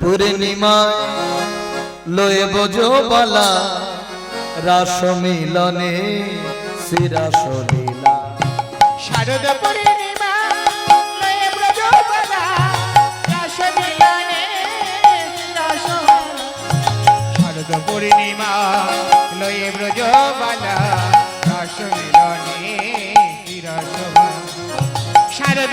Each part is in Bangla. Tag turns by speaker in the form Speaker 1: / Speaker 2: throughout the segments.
Speaker 1: পূর্ণিমা লয়ে বোঝো বালা রাস মিলনে শ্রীরাস লীলা।
Speaker 2: শারদ লয়ে শারদ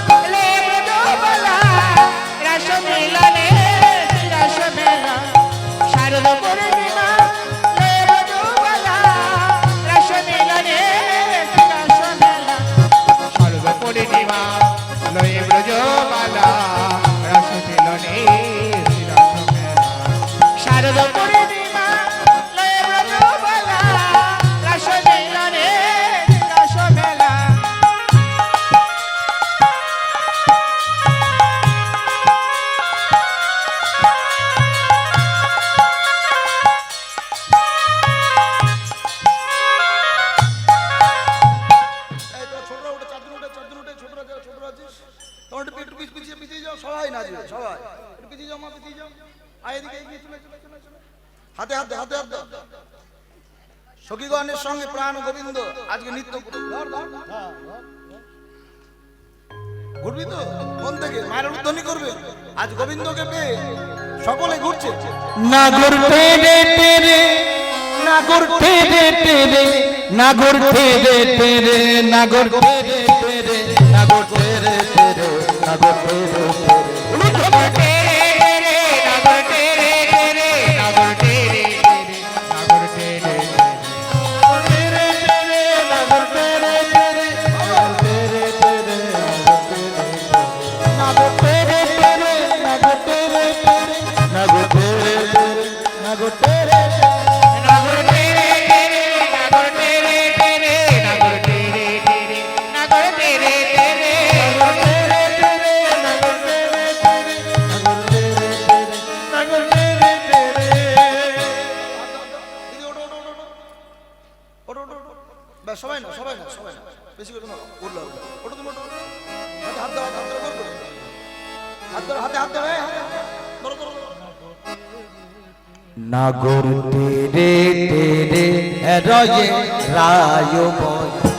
Speaker 3: সবাই নাচবে সবাই। হাতে হাতে হাতে হাতে। সখীগণের সঙ্গে প্রাণ গোবিন্দ, আজকে নিত্য ঘুরবি তো? মন থেকে মায়ের উদ্ধনি করবে। আজ গোবিন্দকে পেয়ে সকলে ঘুরছে। না ঘুরতে রে তেরে না ঘুরতে রে তেরে না ঘুরতে
Speaker 1: রে তেরে না ঘুরতে রে তেরে না ঘুরতে নাগর তেরে তেরে রয়ে রায় বয়।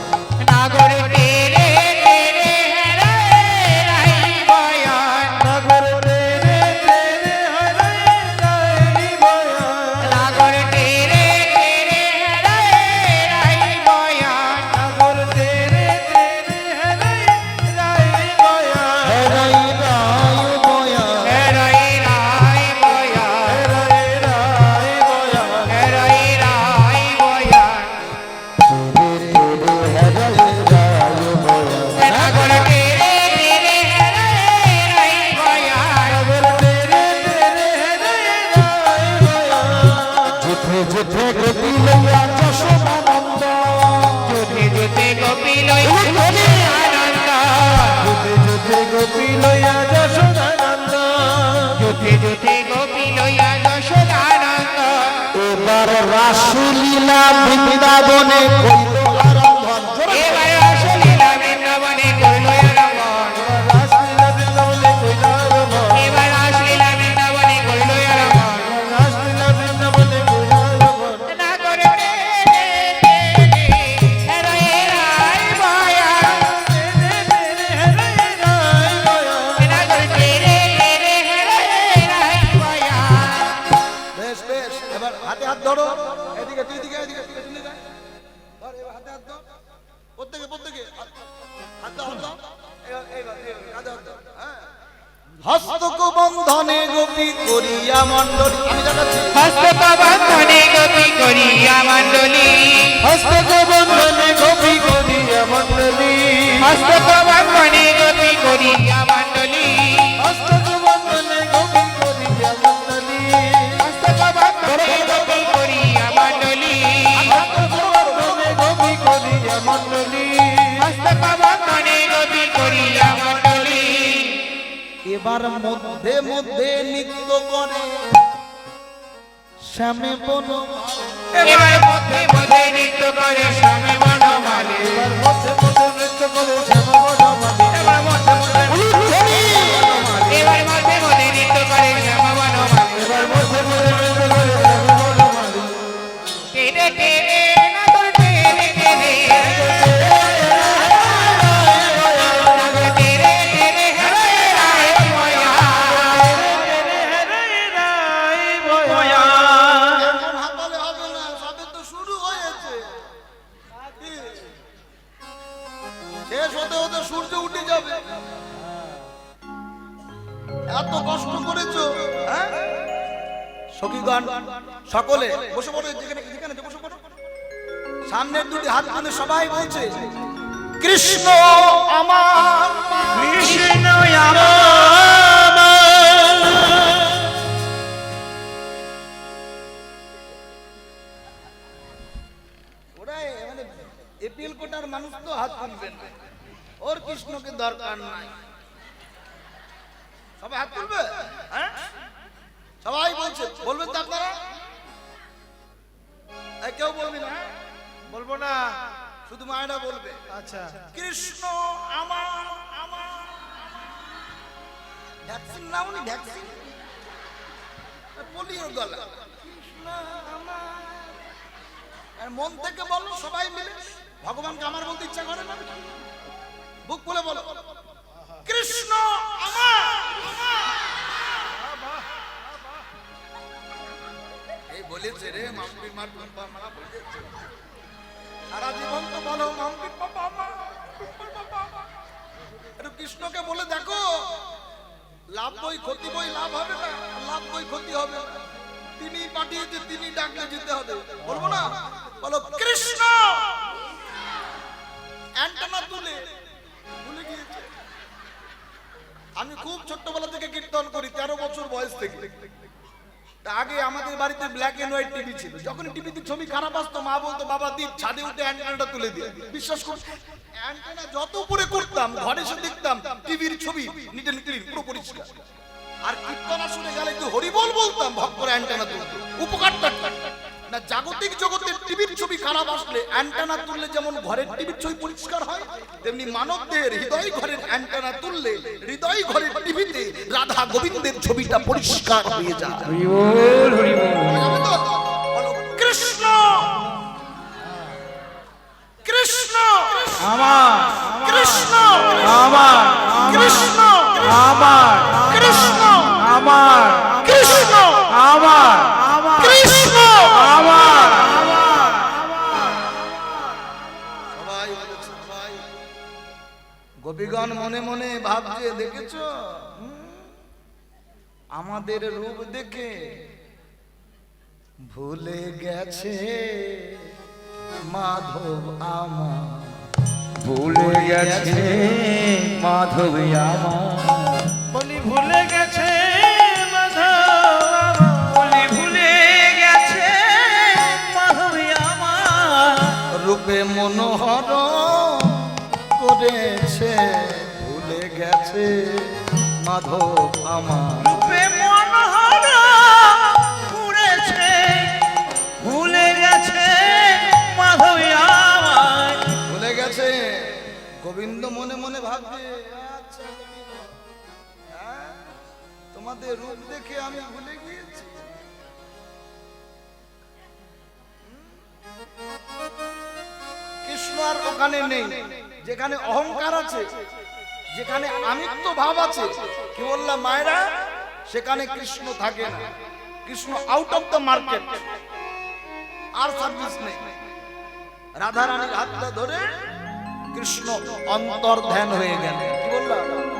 Speaker 1: লীলা বৃন্দাবনে কইল
Speaker 2: এবার
Speaker 3: হাতে হাত ধরো এদিকে তুই হস্তক বন্ধনে গোপী করিয়া মণ্ডলী। আমি
Speaker 2: গোপী করিয়া মণ্ডলী।
Speaker 1: হস্তক গোপী করিয়া মণ্ডলী।
Speaker 2: হস্তক গোপী করিয়া মণ্ডলী।
Speaker 1: হস্তক গোপী করিয়া মণ্ডলী।
Speaker 2: হস্তক গোপী করিয়া মণ্ডলী।
Speaker 3: এবার মধ্যে মধ্যে নৃত্য করে শ্যামে বন
Speaker 2: এবার মধ্যে মধ্যে নৃত্য করে স্বামী বনমালী।
Speaker 1: এবার মধ্যে মধ্যে নৃত্য করে শ্যাম বনমালী।
Speaker 2: এবার মধ্যে মধ্যে এবার মধ্যে মধ্যে নৃত্য করে শ্যাম বনমালী।
Speaker 1: এবার মধ্যে মধ্যে নৃত্য করে শ্যাম বনমালী।
Speaker 2: টেনে টেনে
Speaker 3: শেষ হতে হতে সূর্য উঠে যাবে। এত কষ্ট করেছ হ্যাঁ? সখীগণ, সকলে বসে পড়ো যেখানে যেখানে বসে পড়ো সামনের দুটি হাত মানে সবাই বলছে, কৃষ্ণ আমার কৃষ্ণ ওরাই তো হাত তুলবেন। ওর কৃষ্ণকে দরকার নাই। সবাই হাত তুলবে? হ্যাঁ? সবাই বলছে বলবেন তো আপনারা? কেউ বলবি না? বলব না শুধু মায়েরা বলবে।
Speaker 1: আচ্ছা।
Speaker 3: কৃষ্ণ আমার আমার। ভ্যাকসিন নাও নি ভ্যাকসিন। পোলিওর গলা। কৃষ্ণ আমার। আর মন থেকে বলো সবাই মিলে। ভগবানকে আমার বলতে ইচ্ছা করে না? বুক বলে বলো। কৃষ্ণ আমার! এই বলেছে রে মাম্পি মার বাবা মা বলেছে। সারা জীবন তো বলো মাম্পি বাবা মা একটু কৃষ্ণকে বলে দেখো লাভ বই ক্ষতি বই লাভ হবে না লাভ বই ক্ষতি হবে না। তিনি পাঠিয়েছে তিনি ডাকলে যেতে হবে। বলব না? বলো কৃষ্ণ অ্যান্টেনা তুলে। ভুলে গিয়েছে। আমি খুব ছোট্টবেলা থেকে কীর্তন করি, তেরো বছর বয়স থেকে। আগে আমাদের বাড়িতে ব্ল্যাক এন্ড হোয়াইট টিভি ছিল। যখন টিভিতে ছবি খারাপ আসতো, মা বলতো, বাবা দীপ ছাদে উঠে অ্যান্টেনাটা তুলে দিয়ে বিশ্বাস কর অ্যান্টেনা যত উপরে করতাম, ঘরে এসে দেখতাম, টিভির ছবি নিটে নিটে পুরো পরিষ্কার। আর কীর্তন আসলে গেলে একটু হরিবল বলতাম, ভক্তরা অ্যান্টেনা তুলতো। উপকারটা? না জাগতিক জগতের টিভির ছবি খারাপ আসলে অ্যান্টেনা তুললে যেমন ঘরের টিভির ছবি পরিষ্কার হয় তেমনি মানবদের হৃদয় ঘরের অ্যান্টেনা তুললে হৃদয় ঘরের টিভিতে রাধা গোবিন্দের ছবিটা পরিষ্কার হয়ে যায়। কৃষ্ণ! কৃষ্ণ!
Speaker 1: আমার
Speaker 3: কৃষ্ণ!
Speaker 1: আমার
Speaker 3: কৃষ্ণ!
Speaker 1: আমার
Speaker 3: কৃষ্ণ!
Speaker 1: আমার
Speaker 3: কৃষ্ণ!
Speaker 1: আমার
Speaker 3: গোপীগণ মনে মনে ভাবছে দেখেছ? আমাদের রূপ দেখে ভুলে গেছে। মাধব আমার
Speaker 1: ভুলে গেছে মাধব আমার। বলি ভুলে গেছে মাধব বলি ভুলে গেছে মাধব আমার।
Speaker 3: রূপে মনোহর করেছে। গেছে মাধব আমার।
Speaker 1: রূপে মনোহর পুরেছে ভুলে গেছে মাধব আমার
Speaker 3: ভুলে গেছে? গোবিন্দ মনে মনে আচ্ছা হ্যাঁ, তোমাদের রূপ দেখে আমি ভুলে গিয়েছি। কৃষ্ণ আর ওখানে নেই যেখানে অহংকার আছে যেখানে আমিত্ব ভাব আছে, কি বললাম মায়েরা? সেখানে কৃষ্ণ থাকে না। Krishna out of the market R service নেই। রাধা রানীর হাতটা ধরে কৃষ্ণ অন্তর ধ্যান হয়ে গেলেন। কি বললাম?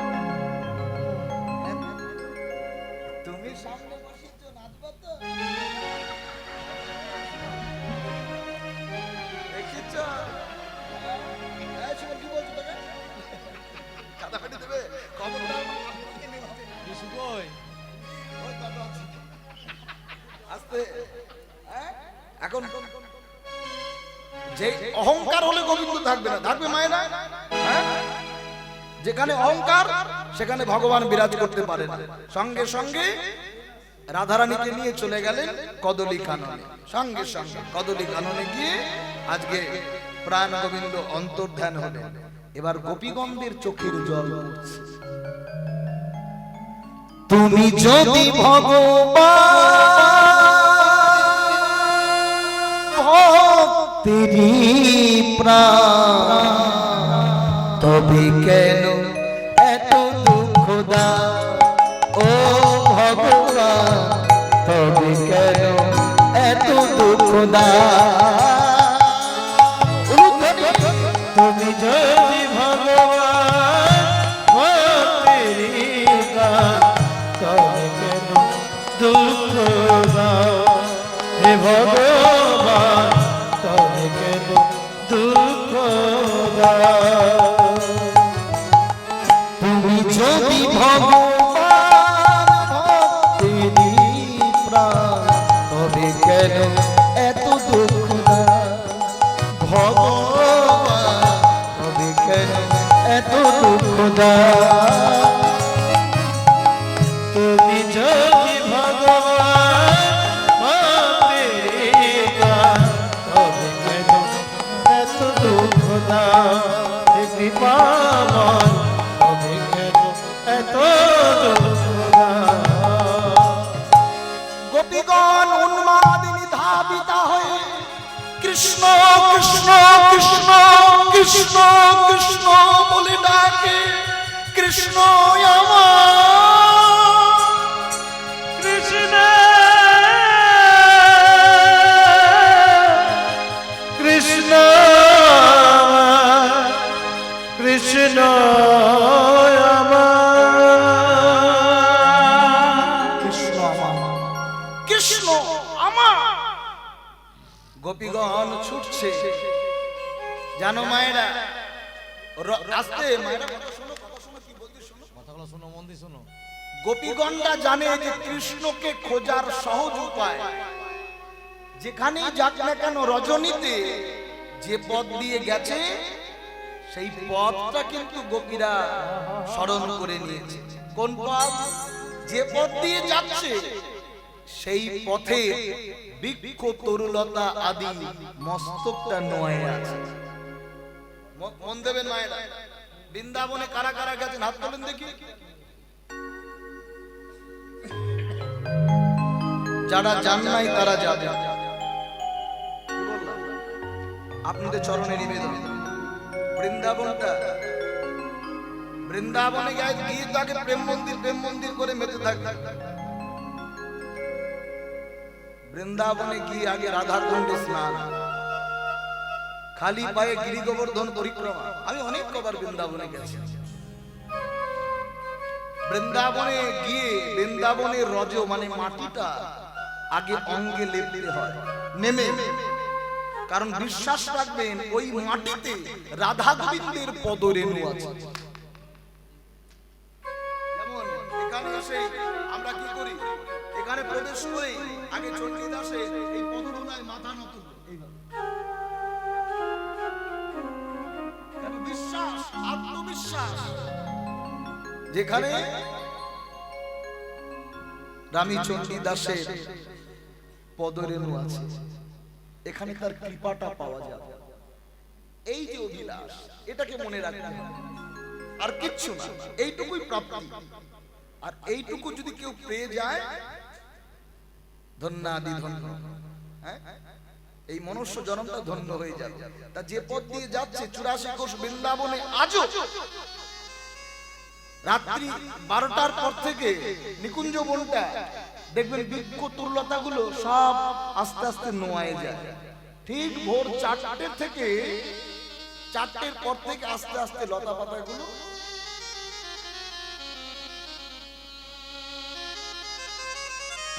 Speaker 3: হলে থাকবে না। থাকবে মায়েরা হ্যাঁ? যেখানে অহংকার সেখানে ভগবান বিরাজ করতে পারে না। সঙ্গে সঙ্গে রাধারানীকে নিয়ে চলে গেলেন কদলি কাননে সঙ্গে সঙ্গে কদলি কাননে গিয়ে আজকে প্রাণ গোবিন্দ অন্তর্ধান হলেন এবার গোপীগন্ধের চোখের জল পড়ছে।
Speaker 1: তুমি যদি ভগবান ভক্তেরই প্রাণ। তবে কেন এত দুঃখ দা ও ভগবান, তবে কেন এত দুঃখ দা তুমি যদি ভগবান
Speaker 3: গোপীগণ উন্মাদিনী ধাবিতা হয়ে কৃষ্ণ কৃষ্ণ কৃষ্ণ কৃষ্ণ কৃষ্ণ বলে ডাকে। কৃষ্ণ
Speaker 1: কৃষ্ণ। কৃষ্ণ কৃষ্ণ
Speaker 3: কৃষ্ণ আমার। কৃষ্ণ আমার। গোপীগণ ছুটছে। জানো মায়েরা আস্তে মায়েরা কথা শোনো, কথা শোনো, কি বলছি শোনো।
Speaker 1: কথাগুলো শোনো শোনো।
Speaker 3: গোপীগণরা জানে যে কৃষ্ণকে খোঁজার সহজ উপায়। যেখানেই যাক না কেন রজনীতে যে পথ দিয়ে গেছে সেই পথটা কিন্তু গোপীরা স্মরণ করে নিয়েছে। কোন পথ যে পথ দিয়ে যাচ্ছে সেই পথে বৃক্ষ তরুলতা আদি মস্তকটা নয় আছে। মন দেবেন মায়েরা। বৃন্দাবনে কারা কারা গেছেন? হাত তোলেন দেখি। যারা যান নাই, তারা যাবে? আপনাদের চরণে নিবেদন। বৃন্দাবনটা, বৃন্দাবনে গিয়ে গিয়ে তো আগে প্রেম মন্দির প্রেম মন্দির করে মেতে থাকবে। বৃন্দাবনে গিয়ে আগে রাধার কুণ্ডে স্নান। খালি পায়ে গিরি গোবর্ধন পরিক্রমা। আমি অনেক কবার বৃন্দাবনে গেছি। বৃন্দাবনে গিয়ে, বৃন্দাবনের রজ মানে মাটিটা আগে অঙ্গে লেপতে হয়। নেমে। কারণ বিশ্বাস রাখবেন ওই মাটিতে রাধা গোবিন্দের পদরেণু আছে। যেমন এখানে এসে আমরা কি করি? এখানে প্রবেশ করে আগে চণ্ডী দাসে এই পদরুলায় মাথা নত বিশ্বাস? আত্মবিশ্বাস। যেখানে রামীচন্ডী দাসের পদরেণু আছে। এখানে তার কৃপাটা পাওয়া যাবে। এই যে অভিলাষ, এটাকে মনে আর কিচ্ছু না, এইটুকুই প্রাপ্তি। আর এইটুকু যদি কেউ পেয়ে যায় ধন্যাদি ধন্য হ্যাঁ? এই মনুষ্য জনমটা ধন্য হয়ে যাবে। তা যে পথ দিয়ে যাচ্ছে চুরাশি কোষ বৃন্দাবনে আজও রাত্রি বারোটার পর থেকে নিকুঞ্জ বনটা দেখবেন বৃক্ষ তুর্লতা গুলো সব আস্তে আস্তে নোয়ায় যায়। ঠিক ভোর চারটে থেকে চারটের পর থেকে আস্তে আস্তে লতা পাতা গুলো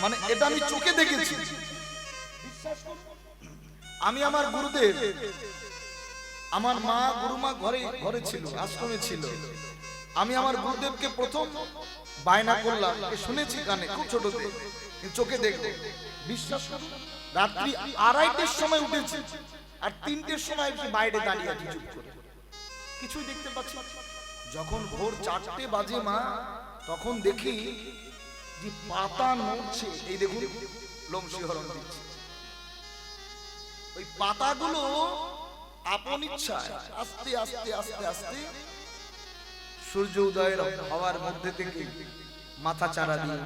Speaker 3: মানে এটা আমি চোখে দেখেছি। আমি আমার গুরুদেব আমার মা গুরুমা ঘরে ঘরে ছিল আশ্রমে ছিল। আমি আমার গুরুদেবকে প্রথম বায়না করলাম শুনেছি কানে খুব কিন্তু চোখে দেখব, বিশ্বাস রাত্রি আড়াইটের সময় উঠেছি, আর তিনটের সময় এসে বাইরে দাঁড়িয়ে আছি চুপ করে। কিছুই দেখতে পাচ্ছি যখন ভোর চারটে বাজে মা, তখন দেখি যে পাতা নড়ছে। এই দেখুন, লোম শিহরণ দিচ্ছে। ওই পাতাগুলো আপন ইচ্ছায় আস্তে আস্তে আস্তে আস্তে সূর্য উদয়ের হওয়ার মধ্যে থেকে মাথা চারা দিয়ে।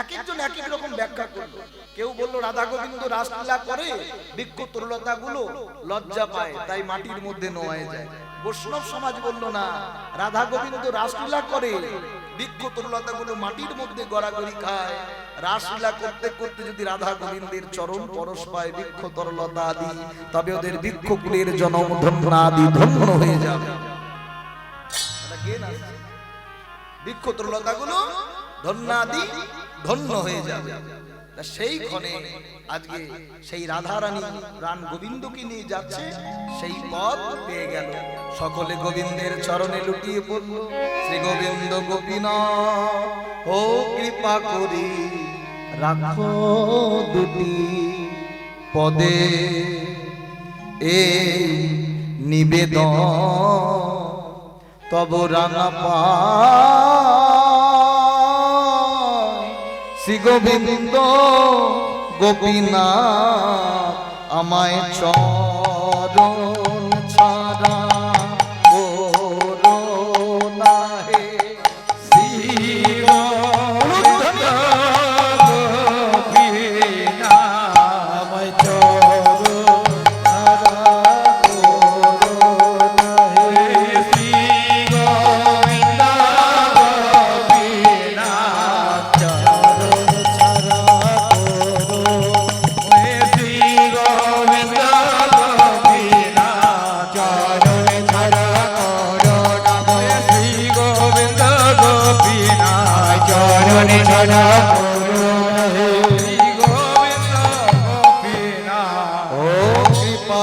Speaker 3: এক একজন এক এক রকম ব্যাখ্যা কেউ বলল, রাধা গোবিন্দ রাসলীলা করে বৃক্ষ তরুলতা গুলো লজ্জা পায়, তাই মাটির মধ্যে নোয়ায় যায়। বৈষ্ণব সমাজ বলল, না, রাধা গোবিন্দ রাসলীলা করে বৃক্ষ তরুলতা গুলো মাটির মধ্যে গড়াগড়ি খায়। রাসলীলা করতে করতে যদি রাধা গোবিন্দের চরণ পরশ পায় বৃক্ষ তরলতা আদি, তবে ওদের বৃক্ষ কুলের জনম ধন্য আদি ধন্য হয়ে যাবে। ধন্য হয়ে সেই রাধারানী প্রাণ গোবিন্দকে নিয়ে সেই পথ পেয়ে সকলে গোবিন্দের চরণে লুটিয়ে পড়ল, শ্রী গোবিন্দ গোপীনা ও কৃপা করি, রাখো দুটি পদে। এ নিবেদন তব রাঙা শ্রী গোবিন্দ গোপীনা আমায় চরণ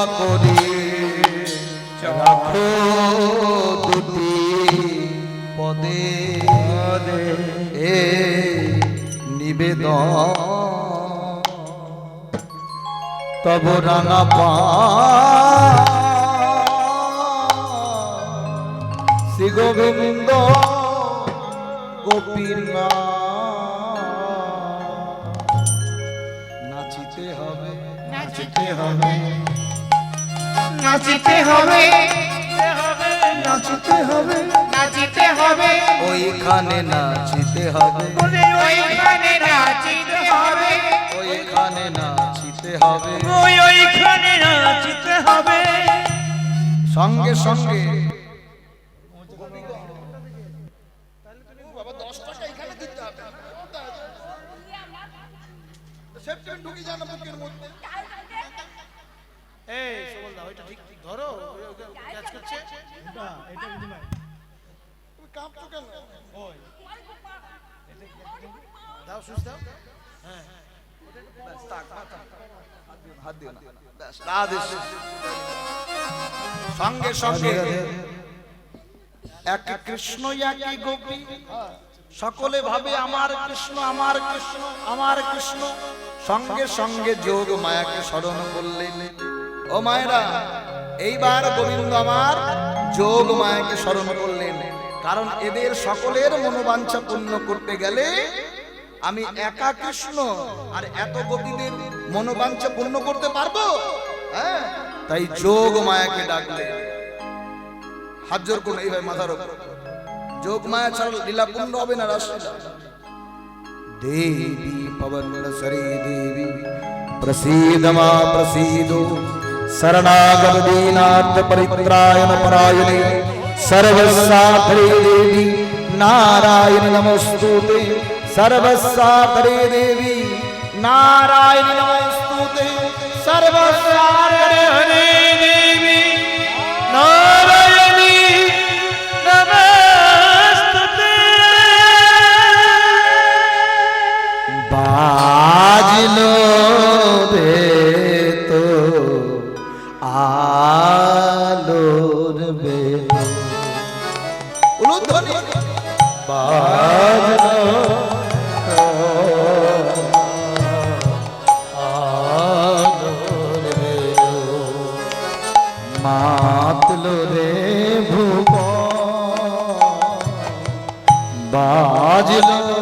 Speaker 3: করি। রাখো দুটি পদে। এ নিবেদন। তব রাঙা পা। শ্রী গোবিন্দ গোপীনা নাচিতে হবে নাচিতে হবে।
Speaker 2: নাচিতে হবে।
Speaker 3: নাচিতে হবে।
Speaker 2: নাচিতে হবে।
Speaker 3: ওইখানে নাচিতে হবে।
Speaker 2: ওইখানে নাচিতে হবে।
Speaker 3: ওইখানে নাচিতে হবে।
Speaker 1: ওই ওইখানে নাচিতে হবে।
Speaker 3: সঙ্গে সঙ্গে।
Speaker 4: এই সুবলদা ওইটা ঠিক ধরো ক্যাচ করছে। দিও।
Speaker 3: সঙ্গে সঙ্গে। এক কৃষ্ণ একই গোপী। সকলে ভাবে আমার কৃষ্ণ আমার কৃষ্ণ আমার কৃষ্ণ। সঙ্গে সঙ্গে যোগ মায়াকে স্মরণ করলেন। ও মায়েরা, এইবার গোবিন্দ আমার যোগ মায়াকে স্মরণ করলেন। কারণ এদের সকলের মনোবাঞ্ছা পূর্ণ করতে গেলে আমি একা কৃষ্ণ, আর এত গোপীদের মনোবাঞ্ছা পূর্ণ করতে পারব? হ্যাঁ? তাই যোগ মায়াকে ডাকলে হাত জোর করুন এইভাবে মাথার উপর। যোগ মায়া ছাড়া লীলা পূর্ণ হবে না রাসলীলা দেবী পবন সরে দেবী, প্রসীদ মা
Speaker 1: शरणागवदीनाथ परित्रायण परायणे। सर्वसाधरे देवी, नारायण नमोस्तुते। सर्वसाधरे देवी, नारायण नमोस्तु ते सर्वसाधरे देवी, नारायणी नमस्तुते। बाजलो दे। రాజులో